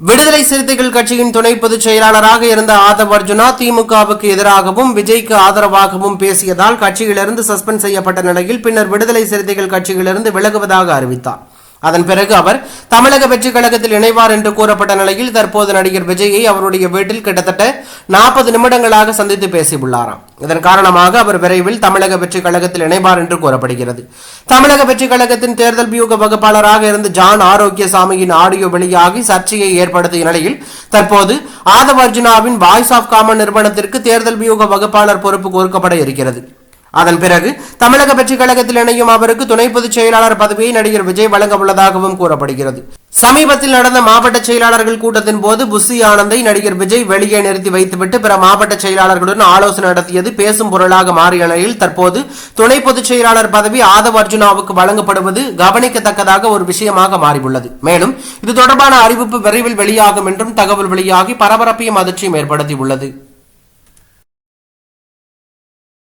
விடுதலை சிறுத்தைகள் கட்சியின் துணை பொதுச் செயலாளராக இருந்த ஆதவ் அர்ஜுனா திமுகவுக்கு எதிராகவும் விஜய்க்கு ஆதரவாகவும் பேசியதால் கட்சியிலிருந்து சஸ்பெண்ட் செய்யப்பட்ட நிலையில் பின்னர் விடுதலை சிறுத்தைகள் கட்சியிலிருந்து விலகுவதாக அறிவித்தார். அதன் பிறகு அவர் தமிழக வெற்றிக் கழகத்தில் இணைவார் என்று கூறப்பட்ட நிலையில் தற்போது நடிகர் விஜயை அவருடைய வீட்டில் கிட்டத்தட்ட நாற்பது நிமிடங்களாக சந்தித்து பேசியுள்ளாராம். இதன் காரணமாக அவர் விரைவில் தமிழக வெற்றிக் கழகத்தில் இணைவார் என்று கூறப்படுகிறது. தமிழக வெற்றிக் கழகத்தின் தேர்தல் வியூக வகுப்பாளராக இருந்த ஜான் ஆரோக்கியசாமியின் ஆடியோ வெளியாகி சர்ச்சையை ஏற்படுத்திய நிலையில் தற்போது ஆதவ் அர்ஜுனாவின் வாய்ஸ் ஆஃப் காமன் நிறுவனத்திற்கு தேர்தல் வியூக வகுப்பாளர் பொறுப்பு கொடுக்கப்பட இருக்கிறது. அதன் பிறகு தமிழக வெற்றி கழகத்தில் இணையும் அவருக்கு துணை பொதுச் செயலாளர் பதவியை நடிகர் விஜய் வழங்க உள்ளதாகவும் கூறப்படுகிறது. சமீபத்தில் நடந்த மாவட்ட செயலாளர்கள் கூட்டத்தின் போது புஷி ஆனந்தை நடிகர் விஜய் வெளியே நிறுத்தி வைத்துவிட்டு பிற மாவட்ட செயலாளர்களுடன் ஆலோசனை நடத்தியது பேசும் பொருளாக மாறிய நிலையில் தற்போது துணை பொதுச் செயலாளர் பதவி ஆதவ் அர்ஜுனாவுக்கு வழங்கப்படுவது கவனிக்கத்தக்கதாக ஒரு விஷயமாக மாறியுள்ளது. மேலும் இது தொடர்பான அறிவிப்பு விரைவில் வெளியாகும் என்றும் தகவல் வெளியாகி பரபரப்பையும் அதிர்ச்சியும் ஏற்படுத்தியுள்ளது.